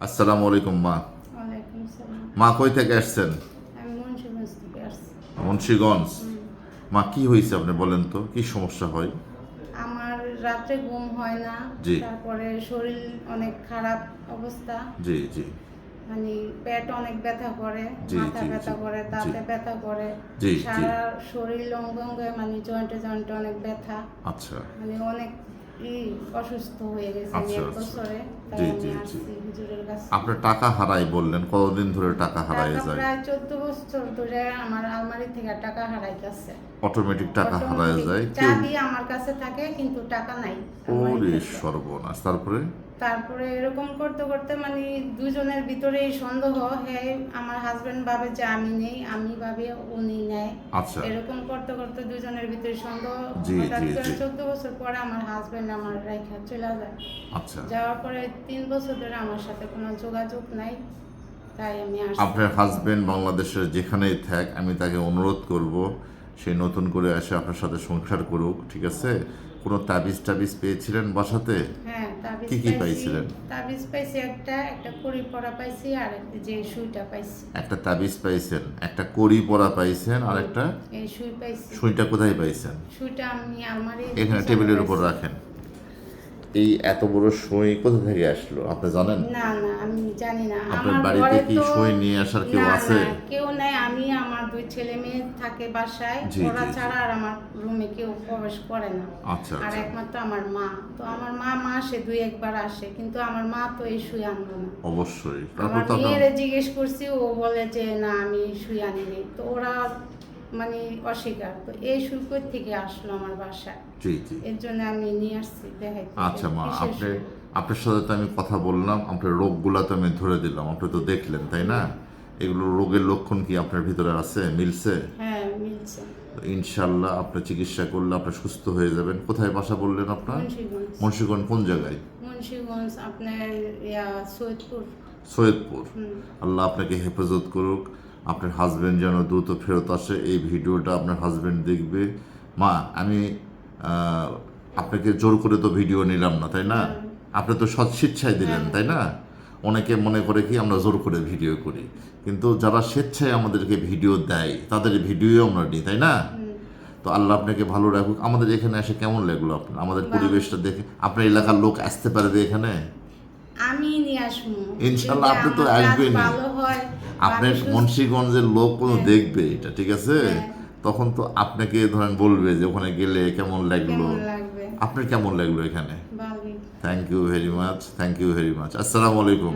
আসসালামু আলাইকুম মা। মা কই থেকে আসছেন? মুন্সিগঞ্জ মা কি হয়েছে আপনি বলেন তো? কি সমস্যা হয়? আমার রাত্রে ঘুম হয় না। তারপরে শরীর অনেক খারাপ অবস্থা। জি জি। মানে পেট অনেক ব্যথা করে মাথা ব্যথা করে দাঁতে ব্যথা করে। সারা শরীর অঙ্গ অঙ্গে মানে জয়েন্টে জয়েন্টে অনেক ব্যথা। আচ্ছা। মানে অনেক অসুস্থ হয়ে গেছে আচ্ছা, এক আচ্ছা। বছরে জি, জি, জি। আসছি হুজুরের কাছে। আপনার টাকা হারাই বললেন কতদিন ধরে টাকা হারাই যায়? প্রায় চোদ্দ বছর ধরে আমার আলমারি থেকে টাকা হারাই গেছে অটোমেটিক টাকা হারাই যায় চাবি আমার কাছে থাকে কিন্তু টাকা নাই। ওরে সর্বনাশ। তারপরে? তারপরে এরকম করতে করতে মানে দুজনের ভিতরে সন্দেহ হ্যাঁ আমার হাজবেন্ড ভাবে যে আমি নেই আমি ভাবে উনি নেয়। আচ্ছা। এরকম করতে করতে দুজনের ভিতরে সন্দেহ। চোদ্দ বছর পরে আমার হাজবেন্ড আমার রেখা চলে যায়। আচ্ছা। যাওয়ার পরে তিন বছর ধরে আমার সাথে কোনো যোগাযোগ নাই তাই আমি আপনার হাজবেন্ড বাংলাদেশের যেখানেই থাক আমি তাকে অনুরোধ করব সে নতুন করে এসে আপনার সাথে সংসার করুক ঠিক আছে? কোনো তাবিজ টাবিজ পেয়েছিলেন বাসাতে? হ্যাঁ তাবিজ কি কি পাইছিলেন? তাবিজ পাইছি একটা একটা কড়ি পরা পাইছি আর যে সুইটা পাইছি। একটা তাবিজ পাইছেন একটা কড়ি পরা পাইছেন আর একটা এই সুই পাইছি। সুইটা কোথায় পাইছেন? সুইটা আমি আলমারি এখানে টেবিলের উপর রাখেন। এই এত বড় সুই কোথা থেকে আসলো আপনি জানেন? না না আমি জানি না। আপনার আমার বাড়িতে কি সুই নিয়ে আসার কেউ আছে? কেউ নাই। আমি আমার দুই ছেলে মেয়ে থাকে বাসায় ওরা। ছাড়া আর আমার রুমে কেউ প্রবেশ করে না। আচ্ছা আর আচ্ছা। একমাত্র আমার মা। তো আমার মা মাসে দুই একবার আসে কিন্তু আমার মা তো এই সুই আনলো না। অবশ্যই। তারপর আমার তো মেয়েরে জিজ্ঞেস করছি ও বলে যে না আমি সুই আনিনি। তো ওরা মানে অস্বীকার। তো এই কই থেকে আসলো আমার বাসায়? জি জি। এর জন্য আমি নিয়ে আসছি দেখাই আচ্ছা মা আপনি আপনার সাথে তো আমি কথা বললাম আপনার রোগগুলা তো আমি ধরে দিলাম আপনি তো দেখলেন তাই না? এগুলো রোগের লক্ষণ কি আপনার ভিতরে আছে মিলছে? হ্যাঁ মিলছে। ইনশাল্লাহ আপনার চিকিৎসা করলে আপনি সুস্থ হয়ে যাবেন। কোথায় বাসা বললেন আপনার? মুন্সিগঞ্জ। কোন জায়গায়? মুন্সিগঞ্জ আপনার সৈয়দপুর। সৈয়দপুর। আল্লাহ আপনাকে হেফাজত করুক। আপনার হাজবেন্ড যেন দ্রুত ফেরত আসে। এই ভিডিওটা আপনার হাজবেন্ড দেখবে। মা আমি আপনাকে জোর করে তো ভিডিও নিলাম না তাই না? আপনি তো সৎ স্বেচ্ছায় দিলেন তাই না? অনেকে মনে করে কি আমরা জোর করে ভিডিও করি। কিন্তু যারা স্বেচ্ছায় আমাদেরকে ভিডিও দেয় তাদের ভিডিও আমরা নিই তাই না? তো আল্লাহ আপনাকে ভালো রাখুক। আমাদের এখানে এসে কেমন লাগল আপনার? আমাদের পরিবেশটা দেখে আপনার এলাকার লোক আসতে পারবে এখানে? আমি নিয়ে আসব। ইনশাল্লাহ আপনি তো হয় আপনার মুন্সিগঞ্জের লোক কোনো দেখবে এটা ঠিক আছে? হ্যাঁ। তখন তো আপনাকে ধরেন বলবে যে ওখানে গেলে কেমন লাগল? আপনার কেমন লাগল এখানে? Thank you very much thank you very much আসসালামু আলাইকুম।